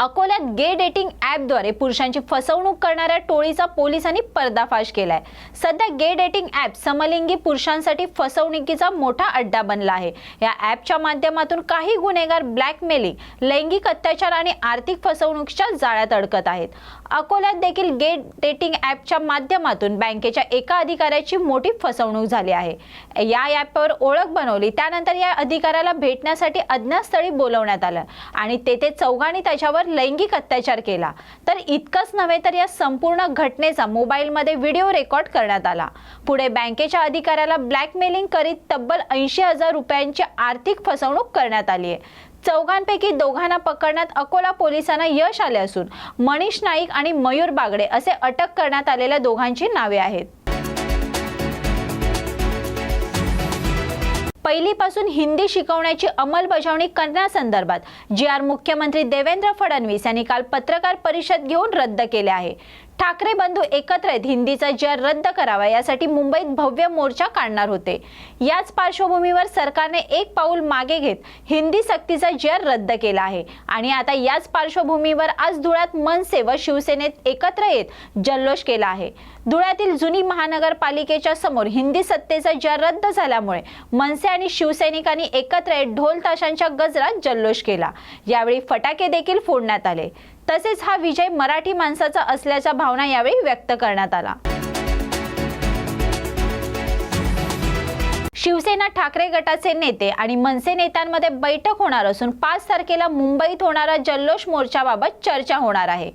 अकोल्यात gay dating ॲपद्वारे पुरुषांची फसवणूक करणाऱ्या टोळीचा पोलिसांनी पर्दाफाश केलाय. सध्या गे डेटिंग ॲप समलिंगी पुरुषांसाठी फसवणुकीचा मोठा अड्डा बनला आहे. या ॲपच्या माध्यमातून काही गुन्हेगार ब्लॅकमेलिंग लैंगिक अत्याचार आणि आर्थिक फसवणुकीच्या जाळ्यात अडकत आहेत. अकोल्यात देखील गेट डेटिंग ॲपच्या माध्यमातून बँकेच्या एका अधिकाऱ्याची मोठी फसवणूक झाली आहे. या ॲपवर ओळख बनवली. त्यानंतर या अधिकाऱ्याला भेटण्यासाठी अज्ञातस्थळी बोलवण्यात आलं आणि तेथे चौघांनी त्याच्यावर लैंगिक अत्याचार केला. तर इतकंच नव्हे तर या संपूर्ण घटनेचा मोबाईलमध्ये व्हिडिओ रेकॉर्ड करण्यात आला. पुढे बँकेच्या अधिकाऱ्याला ब्लॅकमेलिंग करीत तब्बल ऐंशी हजार रुपयांची आर्थिक फसवणूक करण्यात आली आहे. चौघांपैकी दोघांना पकडण्यात अकोला पोलिसांना यश आले असून मनीष नाईक आणि मयूर बागडे असे अटक करण्यात आलेल्या दोघांची नावे आहेत. पहिलीपासून हिंदी शिकवण्याची अंमलबजावणी करण्यासंदर्भात जी आर मुख्यमंत्री देवेंद्र फडणवीस यांनी काल पत्रकार परिषद घेऊन रद्द केले आहे. ठाकरे बंधू एकत्र आहेत. हिंदीचा जर रद्द करावा यासाठी मुंबईत भव्य मोर्चा काढणार होते. याच पार्श्वभूमीवर सरकारने एक पाऊल मागे घेत हिंदी सक्तीचा जर रद्द केला आहे. आणि आता याच पार्श्वभूमीवर आज धुळ्यात मनसे व शिवसेनेत एकत्र येत जल्लोष केला आहे. धुळ्यातील जुनी महानगरपालिकेच्या समोर हिंदी सत्तेचा जर रद्द झाल्यामुळे मनसे आणि शिवसैनिकांनी एकत्र येत ढोल ताशांच्या गजरात जल्लोष केला. यावेळी फटाके देखील फोडण्यात आले. तसेच हा विजय मराठी माणसाचा असल्याच्या भावना यावेळी व्यक्त करण्यात आला. शिवसेना ठाकरे गटाचे नेते आणि मनसे नेत्यांमध्ये बैठक होणार असून पाच तारखेला मुंबईत होणारा जल्लोष मोर्चाबाबत चर्चा होणार आहे.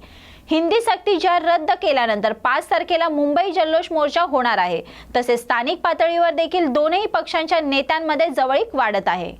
हिंदी सक्ती जर रद्द केल्यानंतर पाच तारखेला मुंबई जल्लोष मोर्चा होणार आहे. तसेच स्थानिक पातळीवर देखील दोनही पक्षांच्या नेत्यांमध्ये जवळीक वाढत आहे.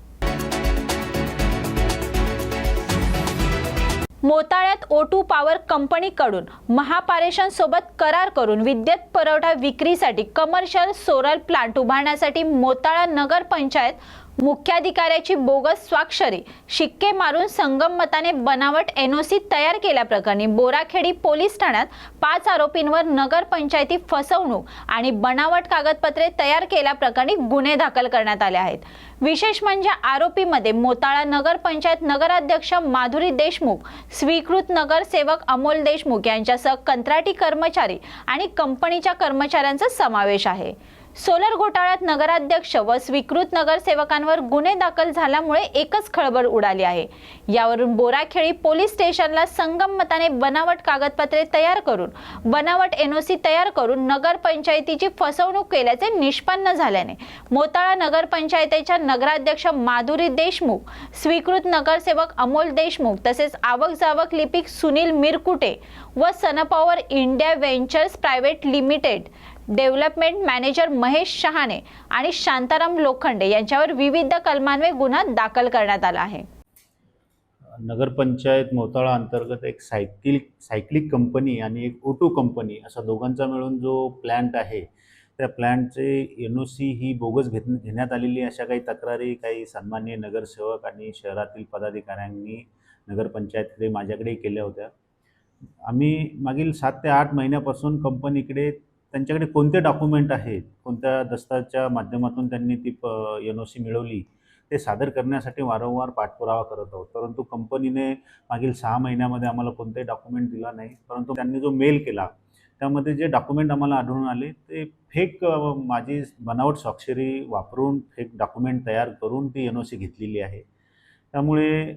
मोताळ्यात ओटू पॉवर कंपनीकडून महापारेषणसोबत करार करून विद्युत पुरवठा विक्रीसाठी कमर्शियल सोलर प्लांट उभारण्यासाठी मोताळा नगर पंचायत मुख्याधिकाऱ्याची बोगस स्वाक्षरी शिक्के मारून संगम मताने बनावट एनओसी तयार केल्याप्रकरणी बोराखेडी पोलीस ठाण्यात पाच आरोपींवर नगरपंचायती फसवणूक आणि बनावट कागदपत्रे तयार केल्याप्रकरणी गुन्हे दाखल करण्यात आले आहेत. विशेष म्हणजे आरोपीमध्ये मोताळा नगरपंचायत नगराध्यक्ष माधुरी देशमुख स्वीकृत नगरसेवक अमोल देशमुख यांच्यासह कंत्राटी कर्मचारी आणि कंपनीच्या कर्मचाऱ्यांचा समावेश आहे. सोलर घोटाळ्यात नगराध्यक्ष व स्वीकृत नगरसेवकांवर गुन्हे दाखल झाल्यामुळे एकच खळबळ उडाली आहे. यावरून बोराखेडी पोलीस स्टेशनला संगम मताने बनावट कागदपत्रे तयार करून बनावट एनओसी तयार करून नगरपंचायतीची फसवणूक केल्याचे निष्पन्न झाल्याने मोताळा नगरपंचायतीच्या नगराध्यक्ष माधुरी देशमुख स्वीकृत नगरसेवक अमोल देशमुख तसेच आवक जावक लिपिक सुनील मिरकुटे व Sunpower India Ventures Private Limited development manager Mahesh Shahane आणि शांताराम लोखंडे यांच्यावर विविध कलमान्वये गुन्हा दाखल करण्यात आला आहे. नगरपंचायत मोताळा अंतर्गत एक सायकल सायक्लिक कंपनी आणि एक ओटो कंपनी असा दोघांचा मिळून जो प्लॅन्ट आहे त्या प्लॅन्टचे एन ओ सी ही बोगस घेत घेण्यात आलेली अशा काही तक्रारी काही सन्मान्य नगरसेवक आणि शहरातील पदाधिकाऱ्यांनी नगरपंचायतकडे माझ्याकडे केल्या होत्या. आम्ही मागील सात ते आठ महिन्यापासून कंपनीकडे त्यांच्याकडे कोणते डॉक्युमेंट आहेत कोणत्या दस्ताच्या माध्यमातून त्यांनी ती प एन ओ सी मिळवली ते सादर करण्यासाठी वारंवार पाठपुरावा करत आहोत. परंतु कंपनीने मागील सहा महिन्यामध्ये आम्हाला कोणताही डॉक्युमेंट दिला नाही. परंतु त्यांनी जो मेल केला त्यामध्ये जे डॉक्युमेंट आम्हाला आढळून आले ते फेक माझी बनावट स्वाक्षरी वापरून फेक डॉक्युमेंट तयार करून ती एन ओ सी घेतलेली आहे. त्यामुळे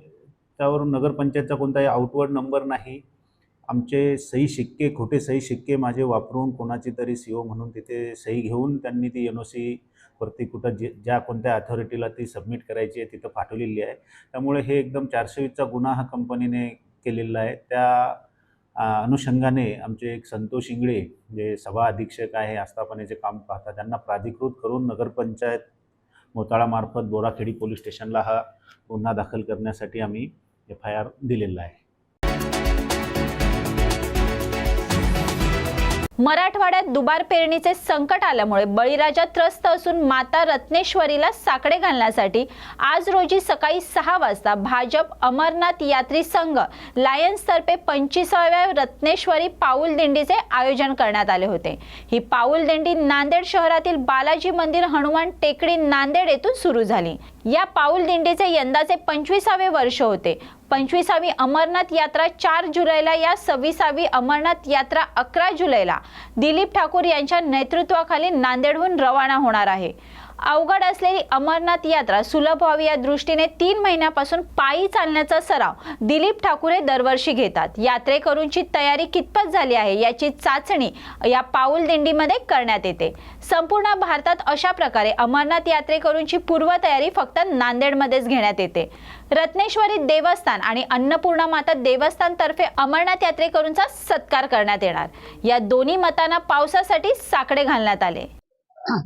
त्यावरून नगरपंचायतचा कोणताही आउटवर्ड नंबर नाही. आमचे सही शिक्के खोटे सही शिक्के माझे वापरून कोणाची तरी सी ओ म्हणून तिथे सही घेऊन त्यांनी ती एन ओ सी वरती कुठं जे ज्या कोणत्या अथॉरिटीला ती सबमिट करायची आहे तिथं पाठवलेली आहे. त्यामुळे हे एकदम चारशे वीसचा गुन्हा हा कंपनीने केलेला आहे. त्या अनुषंगाने आमचे एक संतोष इंगळे जे सभा अधीक्षक आहे आस्थापनेचे काम पाहतात त्यांना प्राधिकृत करून नगरपंचायत मोताळामार्फत बोराखेडी पोलीस स्टेशनला हा गुन्हा दाखल करण्यासाठी आम्ही एफ आय आर दिलेला आहे. मराठवाड्यात दुबार पेरणीचे संकट आल्यामुळे बळीराजा त्रस्त असून माता रत्नेश्वरीला साकडे घालण्यासाठी आज रोजी सकाळी सहा वाजता भाजप अमरनाथ यात्री संघ लायन्सतर्फे पंचवीसाव्या रत्नेश्वरी पाऊल दिंडीचे आयोजन करण्यात आले होते. ही पाऊल दिंडी नांदेड शहरातील बालाजी मंदिर हनुमान टेकडी नांदेड येथून सुरू झाली. या पाऊल दिंडीचे यंदाचे पंचवीसावे वर्ष होते. पंचवीसावी अमरनाथ यात्रा चार जुलैला या सव्वीसावी अमरनाथ यात्रा अकरा जुलैला. दिलीप ठाकूर यांच्या नेतृत्वाखाली नांदेडहून रवाना होणार आहे. अवघड असलेली अमरनाथ यात्रा सुलभ व्हावी या दृष्टीने तीन महिन्यापासून पायी चालण्याचा सराव दिलीप ठाकूर हे दरवर्षी घेतात. यात्रेकरूंची तयारी कितपत झाली आहे याची चाचणी या पाऊल दिंडीमध्ये करण्यात येते. संपूर्ण भारतात अशा प्रकारे अमरनाथ यात्रेकरूंची पूर्वतयारी फक्त नांदेडमध्येच घेण्यात येते. रत्नेश्वरी देवस्थान आणि अन्नपूर्णा माता देवस्थान तर्फे अमरनाथ यात्रेकरूंचा सत्कार करण्यात येणार. या दोन्ही मतांना पावसासाठी साकडे घालण्यात आले.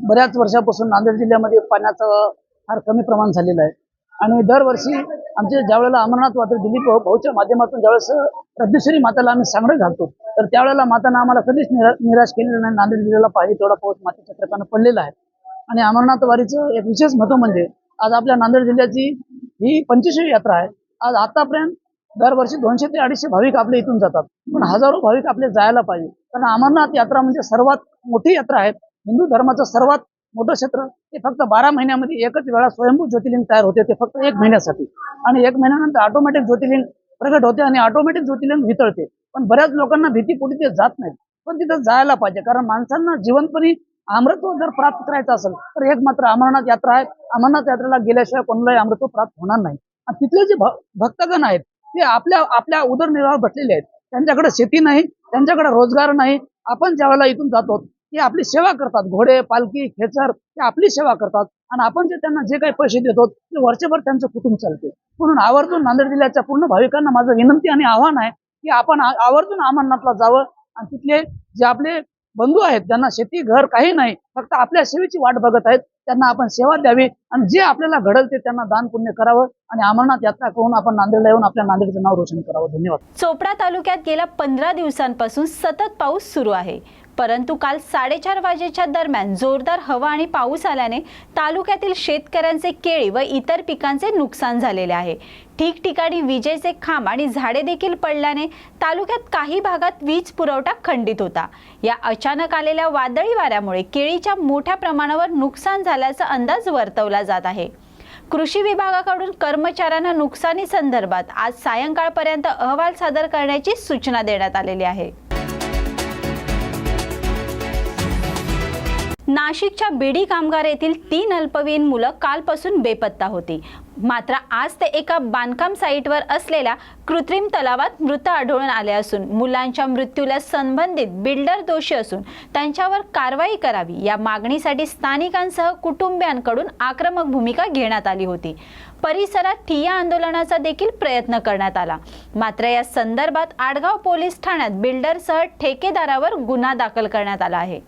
बऱ्याच वर्षापासून नांदेड जिल्ह्यामध्ये पाण्याचं फार कमी प्रमाण झालेलं आहे. आणि दरवर्षी आमचे ज्यावेळेला अमरनाथ वात्र दिलीप भाऊच्या माध्यमातून ज्यावेळेस रद्देश्वरी माताला आम्ही सांगडे घालतो तर त्यावेळेला मातानं आम्हाला कधीच निरा निराश केलेलं नाही. नांदेड जिल्ह्याला पाहिजे तेवढा पाऊस मातीच्या कृपानं पडलेला आहे. आणि अमरनाथ वारीचं एक विशेष महत्त्व म्हणजे आज आपल्या नांदेड जिल्ह्याची ही पंचवीसवी यात्रा आहे. आज आतापर्यंत दरवर्षी दोनशे ते अडीचशे भाविक आपल्या इथून जातात. पण हजारो भाविक आपले जायला पाहिजे. कारण अमरनाथ यात्रा म्हणजे सर्वात मोठी यात्रा आहे. हिंदू धर्माचं सर्वात मोठं क्षेत्र ते फक्त बारा महिन्यामध्ये एकच वेळा स्वयंभू ज्योतिर्लिंग तयार होते ते फक्त एक महिन्यासाठी. आणि एक महिन्यानंतर ऑटोमॅटिक ज्योतिर्लिंग प्रगट होते आणि ऑटोमॅटिक ज्योतिर्लिंग वितळते. पण बऱ्याच लोकांना भीती कुठे ते जात नाहीत. पण तिथं जायला पाहिजे कारण माणसांना जीवनपणी अमृत्व जर प्राप्त करायचं असेल तर एक मात्र अमरनाथ यात्रा आहे. अमरनाथ यात्रेला गेल्याशिवाय कोणालाही अमृत्व प्राप्त होणार नाही. आणि तिथले जे भ- भक्तगण आहेत ते आपल्या आपल्या उदरनिर्वाह बसलेले आहेत. त्यांच्याकडे शेती नाही त्यांच्याकडे रोजगार नाही. आपण ज्यावेळेला इथून जातो ते आपली सेवा करतात. घोडे पालखी खेचर ते आपली सेवा करतात. आणि आपण जे त्यांना जे काही पैसे देतो ते वर्षभर त्यांचं कुटुंब चालते. म्हणून आवर्जून नांदेड जिल्ह्याच्या पूर्ण भाविकांना माझं विनंती आणि आव्हान आहे की आपण आवर्जून अमरनाथला जावं आणि तिथले जे आपले बंधू आहेत ज्यांना शेती घर काही नाही फक्त आपल्या सेवेची वाट बघत आहेत त्यांना आपण सेवा द्यावी आणि जे आपल्याला घडल ते त्यांना दान पुण्य करावं आणि अमरनाथ यात्रा करून आपण नांदेडला येऊन आपल्या नांदेडचं नाव रोशन करावं. धन्यवाद. चोपडा तालुक्यात गेल्या पंधरा दिवसांपासून सतत पाऊस सुरू आहे. परंतु काल साडेचार वाजेच्या दरम्यान जोरदार हवा आणि पाऊस आल्याने तालुक्यातील शेतकऱ्यांचे केळी व इतर पिकांचे नुकसान झालेले आहे. ठिकठिकाणी विजेचे खांब आणि झाडे देखील पडल्याने तालुक्यात काही भागात वीज पुरवठा खंडित होता. या अचानक आलेल्या वादळी वाऱ्यामुळे केळीच्या मोठ्या प्रमाणावर नुकसान झाल्याचा अंदाज वर्तवला जात आहे. कृषी विभागाकडून कर्मचाऱ्यांना नुकसानी संदर्भात आज सायंकाळपर्यंत अहवाल सादर करण्याची सूचना देण्यात आलेली आहे. नाशिकच्या बीडी कामगार येथील तीन अल्पवयीन मुलं कालपासून बेपत्ता होती. मात्र आज ते एका बांधकाम साईटवर असलेल्या कृत्रिम तलावात मृत आढळून आले असून मुलांच्या मृत्यूला संबंधित बिल्डर दोषी असून त्यांच्यावर कारवाई करावी या मागणीसाठी स्थानिकांसह कुटुंबियांकडून आक्रमक भूमिका घेण्यात आली होती. परिसरात ठिय्या आंदोलनाचा देखील प्रयत्न करण्यात आला. मात्र या संदर्भात आडगाव पोलीस ठाण्यात बिल्डरसह ठेकेदारावर गुन्हा दाखल करण्यात आला आहे.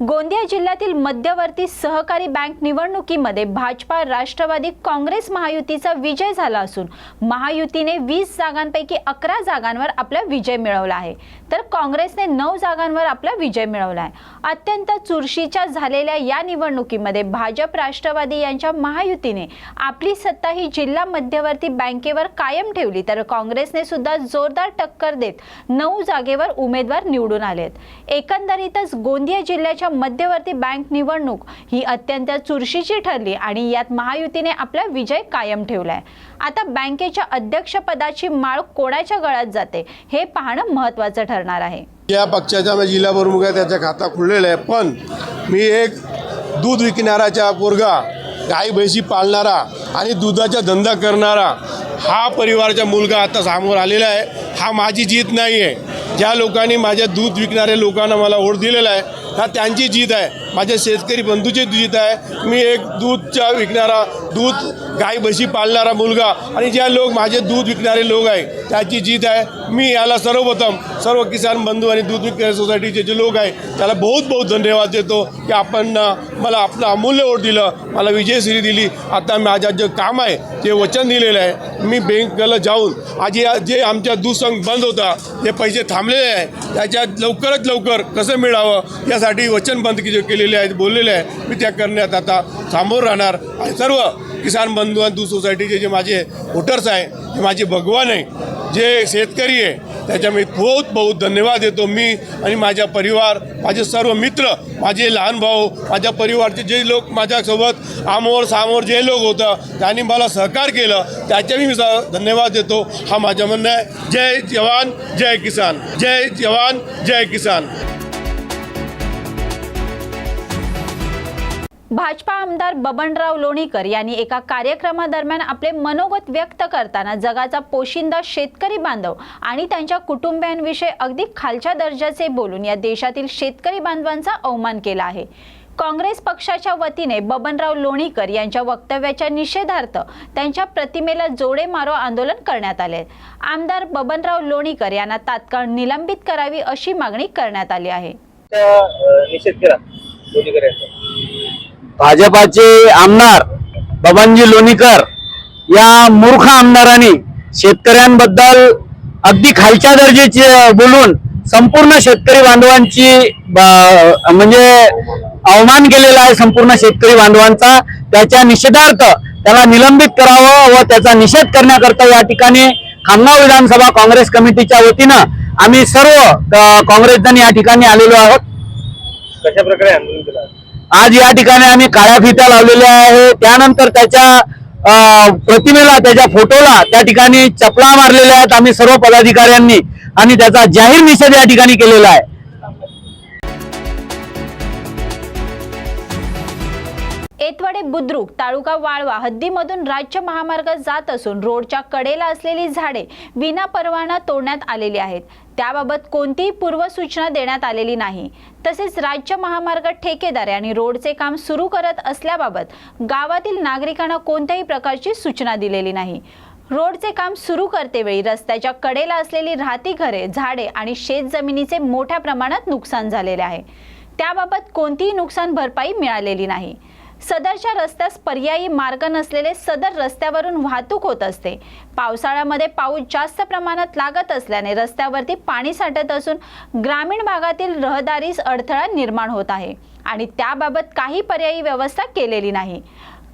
गोंदिया जिल्ह्यातील मध्यवर्ती सहकारी बँक निवडणुकीमध्ये भाजपा राष्ट्रवादी काँग्रेस महायुतीचा विजय झाला असून महायुतीने वीस जागांपैकी अकरा जागांवर आपला विजय मिळवला आहे. तर काँग्रेसने नऊ जागांवर आपला विजय मिळवला आहे. अत्यंत चुरशीच्या झालेल्या या निवडणुकीमध्ये भाजप राष्ट्रवादी यांच्या महायुतीने आपली सत्ता ही जिल्हा मध्यवर्ती बँकेवर कायम ठेवली तर काँग्रेसने सुद्धा जोरदार टक्कर देत नऊ जागेवर उमेदवार निवडून आलेत. एकंदरीतच गोंदिया जिल्ह्याच्या मध्यवर्ती बँक निवडणूक ही अत्यंत चुरशीची ठरली आणि यात महायुतीने आपला विजय कायम ठेवलाय. आता बँकेच्या अध्यक्षपदाची माळ कोणाच्या गळ्यात जाते हे पाहणं महत्त्वाचं ठरणार आहे. या पक्षाचा मी म्हणजे जिल्हा प्रमुख आहे त्याचा खाता खुललेला आहे पण मी एक दूध विकणाराचा पोरगा गाई म्हैशी पाळणारा आणि दुधाचा धंदा करणारा हा परिवाराचा मुलगा आता समोर आलेला आहे. हा माझी जीत नाही आहे ज्या लोकांनी माझ्या दूध विकणाऱ्या लोकांना मला ओढ दिलेला आहे हा त्यांची जीत आहे. माझ्या शेतकरी बंधूची जीत आहे. मी एक दूधच्या विकणारा दूध गाई म्हशी पाळणारा मुलगा आणि ज्या लोक माझे दूध विकणारे लोक आहे त्याची जीत आहे. मी याला सर्वप्रथम सर्व किसान बंधू आणि दूध विक्रेता सोसायटीचे जे लोक आहे त्याला बहुत बहुत धन्यवाद देतो की आपण मला आपलं अमूल्य वोट दिलं मला विजयश्री दिली. आता माझं जे काम आहे ते वचन दिलेलं आहे मी बँकेला जाऊन आज या जे आमच्या दूध बंद होता ते पैसे थांबलेले आहे त्याच्यात लवकरात लवकर कसं मिळावं यासाठी वचन बंद केलेले आहेत बोललेले आहे. मी त्या करण्यात आता सामोर राहणार आणि सर्व किसान बंधू आणि दूध सोसायटीचे जे माझे वोटर्स आहे जे माझे भगवान आहे जे शेतकरी आहे त्याच्या मी बहुत बहुत धन्यवाद देतो. मी आणि माझ्या परिवार माझे सर्व मित्र माझे लहान भाऊ माझ्या परिवारचे जे लोक माझ्यासोबत आमोर सामोर जे लोक होतं त्यांनी मला सहकार केलं त्याच्याही मी स- धन्यवाद देतो. हा माझं म्हणणं आहे. जय जवान जय किसान. जय जवान जय किसान. भाजपा आमदार बबनराव लोणीकर यांनी एका कार्यक्रमादरम्यान आपले मनोगत व्यक्त करताना जगाचा पोशिंदा शेतकरी बांधव आणि त्यांच्या कुटुंबियांविषयी अगदी खालच्या दर्जाचे बोलून या देशातील शेतकरी बांधवांचा अवमान केला आहे. काँग्रेस पक्षाच्या वतीने बबनराव लोणीकर यांच्या वक्तव्याच्या निषेधार्थ त्यांच्या प्रतिमेला जोडे मारो आंदोलन करण्यात आले. आमदार बबनराव लोणीकर यांना तात्काळ निलंबित करावी अशी मागणी करण्यात आली आहे. निषेध लोणीकर यांचा भाजपाचे आमदार बबनजी लोणीकर या मूर्ख आमदारांनी शेतकऱ्यांबद्दल अगदी खालच्या दर्जाचे बोलून संपूर्ण शेतकरी बांधवांची म्हणजे अवमान केलेला आहे संपूर्ण शेतकरी बांधवांचा. त्याच्या निषेधार्थ त्याला निलंबित करावं व त्याचा निषेध करण्याकरता या ठिकाणी खामगाव विधानसभा काँग्रेस कमिटीच्या वतीनं आम्ही सर्व काँग्रेसजण या ठिकाणी आलेलो आहोत. कशा प्रकारे आंदोलन केलं आज या ठिकाणी आम्ही काळ्या फित्या लावलेल्या आहे त्यानंतर त्याच्या प्रतिमेला त्याच्या फोटोला त्या ठिकाणी चपला मारलेल्या आहेत आम्ही सर्व पदाधिकाऱ्यांनी. आणि त्याचा जाहीर निषेध या ठिकाणी केलेला आहे. बुद्रुक तालुका वाळवा हद्दीमधून राज्य महामार्ग जात असून रोडच्या कडेला असलेली झाडे विना परवाना तोडण्यात आलेली आहेत. त्याबाबत कोणतीही पूर्वसूचना देण्यात आलेली नाही. तसेच राज्य महामार्ग ठेकेदार आणि रोडचे काम सुरू करत असल्याबाबत गावातील नागरिकांना कोणत्याही प्रकारची सूचना दिलेली नाही. रोडचे काम सुरू करतेवेळी रस्त्याच्या कडेला असलेली राहती घरे झाडे आणि शेत जमिनीचे मोठ्या प्रमाणात नुकसान झालेले आहे. त्याबाबत कोणतीही नुकसान भरपाई मिळालेली नाही. सदरच्या रस्त्यास पर्यायी मार्ग नसलेले सदर रस्त्यावरून वाहतूक होत असते. पावसाळ्यामध्ये पाऊस जास्त प्रमाणात लागत असल्याने रस्त्यावरती पाणी साठत असून ग्रामीण भागातील रहदारीस अडथळा निर्माण होत आहे आणि त्याबाबत काही पर्यायी व्यवस्था केलेली नाही.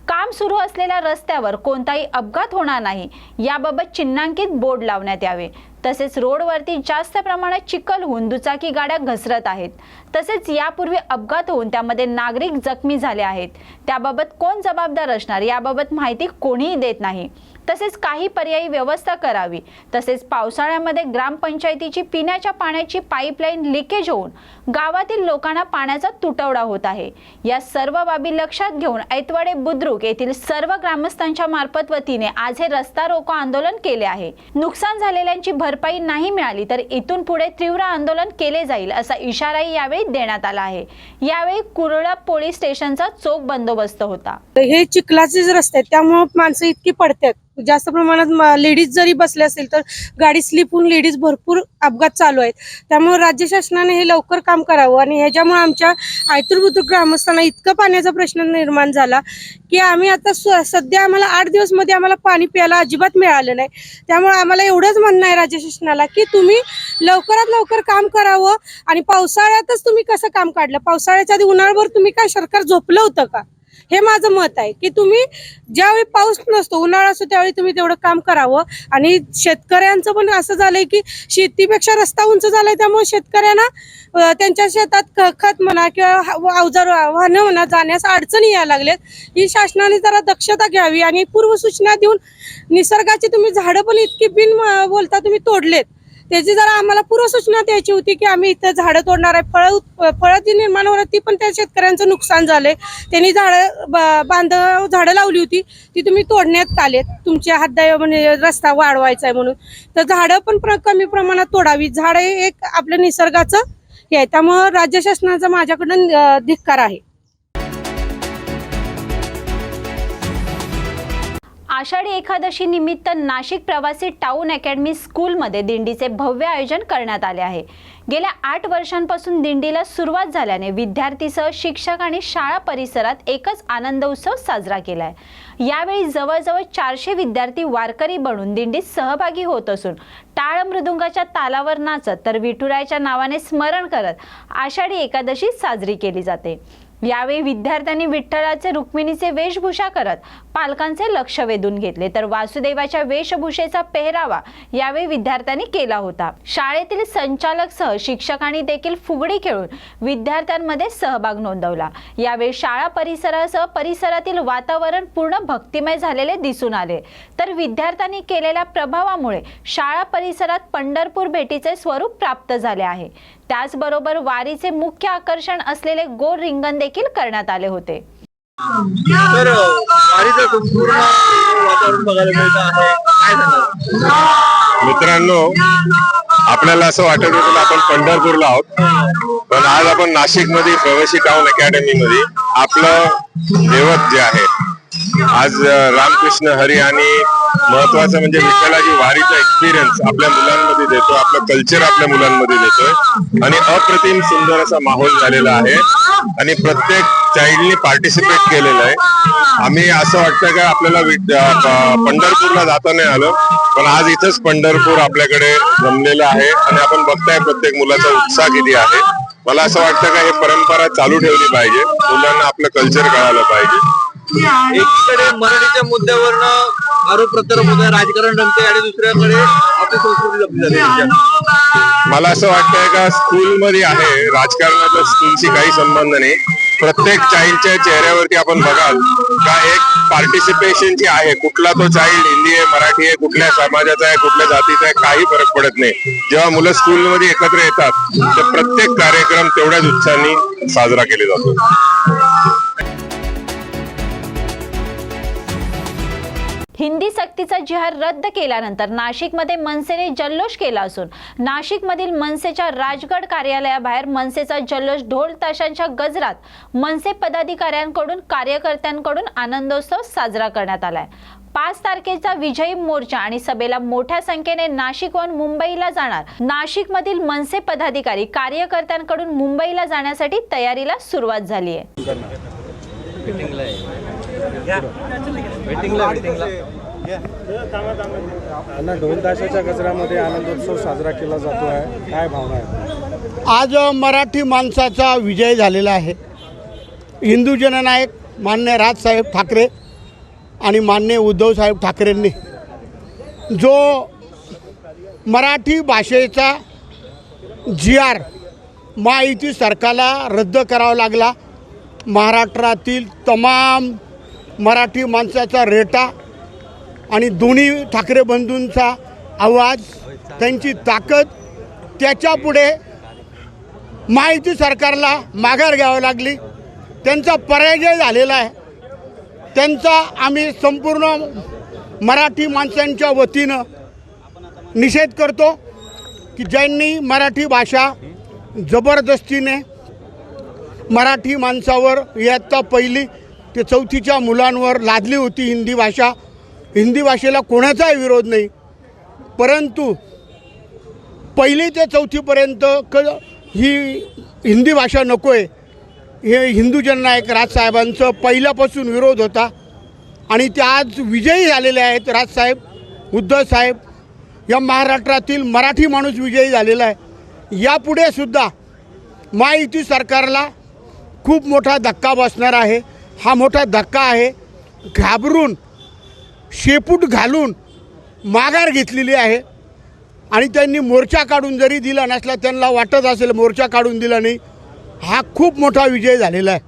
काम सुरू असलेल्या रस्त्यावर कोणताही अपघात होणार नाही. याबाबत चिन्हांकित बोर्ड लावण्यात यावे. तसेच रोडवरती जास्त प्रमाणात चिखल होऊन दुचाकी गाड्या घसरत आहेत. तसेच यापूर्वी अपघात होऊन त्यामध्ये नागरिक जखमी झाले आहेत. त्याबाबत कोण जबाबदार असणार याबाबत माहिती कोणीही देत नाही. तसेच काही पर्यायी व्यवस्था करावी. तसेच पावसाळ्यामध्ये ग्रामपंचायतीची पिण्याच्या पाण्याची पाईपलाईन लिकेज होऊन गावातील लोकांना पाण्याचा तुटवडा होत आहे. या सर्व बाबी लक्षात घेऊन ऐतवाडे बुद्रुक येथील सर्व ग्रामस्थांच्या मार्फत वतीने आज हे रस्ता रोको आंदोलन केले आहे. नुकसान झालेल्यांची भरपाई नाही मिळाली तर इथून पुढे तीव्र आंदोलन केले जाईल असा इशाराही यावेळी देण्यात आला आहे. यावेळी कुरळा पोलीस स्टेशनचा चोख बंदोबस्त होता. हे चिखलाचे रस्ते आहेत माणसं इतकी पडतात. जास्त प्रमाणात लेडीज जरी बसल्या असेल तर गाडी स्लिप होऊन लेडीज भरपूर अपघात चालू आहेत. त्यामुळे राज्य शासनाने हे लवकर काम करावं आणि ह्याच्यामुळे आमच्या आयतूर बुद्रुक ग्रामस्थांना इतका पाण्याचा प्रश्न निर्माण झाला की आम्ही आता सध्या आम्हाला आठ दिवसमध्ये आम्हाला पाणी प्यायला अजिबात मिळालं नाही. त्यामुळे आम्हाला एवढंच म्हणणं आहे राज्य शासनाला की तुम्ही लवकरात लवकर काम करावं आणि पावसाळ्यातच तुम्ही कसं काम काढलं? पावसाळ्याच्या आधी उन्हाळ्याभर तुम्ही काय सरकार झोपलं होतं का? हे माझं मत आहे की तुम्ही ज्यावेळी पाऊस नसतो उन्हाळा असतो त्यावेळी तुम्ही तेवढं काम करावं. आणि शेतकऱ्यांचं पण असं झालंय की शेतीपेक्षा रस्ता उंच झालाय त्यामुळे शेतकऱ्यांना त्यांच्या शेतात ख- खत म्हणा किंवा अवजार वाहनं म्हणा जाण्यास अडचणी यायला लागल्यात. ही शासनाने जरा दक्षता घ्यावी आणि पूर्वसूचना देऊन निसर्गाची तुम्ही झाडं पण इतकी बिन बोलता तुम्ही तोडलेत. त्याची जरा आम्हाला पूर्वसूचना द्यायची होती की आम्ही इथं झाडं तोडणार आहे. फळं फळं जी निर्माण होणार ती पण त्या शेतकऱ्यांचं नुकसान झालंय. त्यांनी झाडं ब- बांध झाडं लावली होती. ती तुम्ही तोडण्यात आलेत. तुमच्या हातदाय म्हणजे रस्ता वाढवायचा आहे म्हणून. तर झाडं पण प्र- कमी प्रमाणात तोडावी. झाडं हे एक आपल्या निसर्गाचं हे आहे. त्यामुळं राज्य शासनाचा माझ्याकडून धिक्कार आहे. आषाढी एकादशी निमित्त नाशिक प्रवासी टाऊन अकॅडमी स्कूलमध्ये दिंडीचे भव्य आयोजन करण्यात आले आहे. गेल्या आठ वर्षांपासून दिंडीला सुरुवात झाल्याने विद्यार्थीसह शिक्षक आणि शाळा परिसरात एकच आनंद उत्सव साजरा केला आहे यावेळी जवळजवळ चारशे विद्यार्थी वारकरी बनून दिंडीत सहभागी होत असून टाळ मृदुंगाच्या तालावर नाचत तर विठुरायाच्या नावाने स्मरण करत आषाढी एकादशी साजरी केली जाते. यावेळी विद्यार्थ्यांनी विठ्ठलाचे रुक्मिणीचे वेशभूषा करत पालकांचे लक्ष वेधून घेतले. तर वासुदेवाच्या वेशभूषेचा पेहरावा यावेळी विद्यार्थ्यांनी केला होता. शाळेतील संचालक सह शिक्षकांनी देखील फुगडी खेळून विद्यार्थ्यांमध्ये सहभाग नोंदवला. यावेळी शाळा परिसरासह परिसरातील वातावरण पूर्ण भक्तिमय झालेले दिसून आले. तर विद्यार्थ्यांनी केलेल्या प्रभावामुळे शाळा परिसरात पंढरपूर भेटीचे स्वरूप प्राप्त झाले आहे. त्याचबरोबर वारीचे मुख्य आकर्षण असलेले गोल रिंगण देखील करण्यात आले होते. तर वारीचं संपूर्ण वातावरण बघायला मिळतं आहे. काय सांगाल मित्रांनो आपल्याला असं वाटत होतं की आपण पंढरपूरला आहोत. पण आज आपण नाशिकमध्ये प्रवासी टाउन अकॅडमी मध्ये आपलं दैवत जे आहे आज रामकृष्ण हरी आणि महत्वाचं म्हणजे विठ्ठलाची वारीचा एक्सपिरियन्स आपल्या मुलांमध्ये देतो आपलं कल्चर आपल्या मुलांमध्ये देतोय. आणि अप्रतिम सुंदर असा माहोल झालेला आहे. आणि प्रत्येक चाइल्डनी पार्टिसिपेट केलेलं आहे. आम्ही असं वाटतं का आपल्याला पंढरपूरला जाता नाही आलं पण आज इथंच पंढरपूर आपल्याकडे जमलेलं आहे. आणि आपण बघताय प्रत्येक मुलाचा उत्साह किती आहे. मला असं वाटतं का हे परंपरा चालू ठेवली पाहिजे. मुलांना आपलं कल्चर कळालं पाहिजे. एकीकडे मराठीच्या मुद्द्यावरनं आरोप प्रत्यारोप होत आहे राजकारण रंगते आणि दुसऱ्याकडे आपली संस्कृती जपली जाते. मला असं वाटतंय का स्कूलमध्ये आहे राजकारणाचा स्कूलशी काही संबंध नाही. प्रत्येक चाइल्डच्या चेहऱ्यावरती आपण बघाल का एक पार्टिसिपेशन जी आहे कुठला तो चाइल्ड हिंदी आहे मराठी आहे कुठल्या समाजाचा आहे कुठल्या जातीचा आहे काही फरक पडत नाही. जेव्हा मुलं स्कूलमध्ये एकत्र येतात तर प्रत्येक कार्यक्रम तेवढ्याच उत्साहाने साजरा केला जातो. हिंदी सक्तीचा जिहार रद्द केल्यानंतर नाशिकमध्ये मनसेने जल्लोष केला असून नाशिकमधील मनसेच्या राजगड कार्यालयाबाहेर मनसेचा जल्लोष ढोल ताशांच्या गजरात मनसे पदाधिकाऱ्यांकडून कार्यकर्त्यांकडून आनंदोत्सव साजरा करण्यात आलाय. पाच तारखेचा विजयी मोर्चा आणि सभेला मोठ्या संख्येने नाशिकहून मुंबईला जाणार. नाशिकमधील मनसे पदाधिकारी कार्यकर्त्यांकडून मुंबईला जाण्यासाठी तयारीला सुरुवात झाली आहे. आणि ढोल ताशाच्या गजरामध्ये आनंदोत्सव साजरा केला जातो आहे. काय भावना आहे? आज मराठी माणसाचा विजय झालेला आहे. हिंदू जननायक मान्य राजसाहेब ठाकरे आणि मान्य उद्धवसाहेब ठाकरेंनी जो मराठी भाषेचा जी आर महायुती सरकारला रद्द करावा लागला. महाराष्ट्रातील तमाम मराठी माणसाचा रेटा आणि दोन्ही ठाकरे बंधूंचा आवाज त्यांची ताकद त्याच्यापुढे माहिती सरकारला माघार घ्यावी लागली. त्यांचा पराजय झालेला आहे. त्यांचा आम्ही संपूर्ण मराठी माणसांच्या वतीनं निषेध करतो की ज्यांनी मराठी भाषा जबरदस्तीने मराठी माणसावर इयत्ता पहिली ते चौथीच्या मुलांवर लादली होती हिंदी भाषा. हिंदी भाषेला कोणाचाही विरोध नाही. परंतु पहिली ते चौथीपर्यंत क ही हिंदी भाषा नको आहे हे हिंदू जननायक राजसाहेबांचं पहिल्यापासून विरोध होता. आणि ते आज विजयी झालेले आहेत राजसाहेब उद्धवसाहेब या महाराष्ट्रातील मराठी माणूस विजयी झालेला आहे. यापुढे सुद्धा महायुती सरकारला खूप मोठा धक्का बसणार आहे. हा मोठा धक्का आहे. घाबरून शेपूट घालून माघार घेतलेली आहे. आणि त्यांनी मोर्चा काढून जरी दिला नसला त्यांना वाटत असेल मोर्चा काढून दिला नाही. हा खूप मोठा विजय झालेला आहे.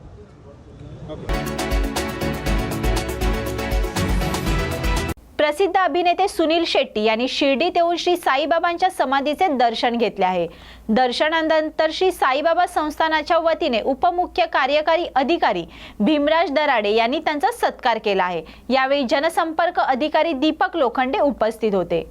प्रसिद्ध अभिनेते सुनील शेट्टी यांनी शिर्डीत येऊन श्री साईबाबांच्या समाधीचे दर्शन घेतले आहे. दर्शनानंतर श्री साईबाबा संस्थानाच्या वतीने उपमुख्य कार्यकारी अधिकारी भीमराज दराडे यांनी त्यांचा सत्कार केला आहे. यावेळी जनसंपर्क अधिकारी दीपक लोखंडे उपस्थित होते.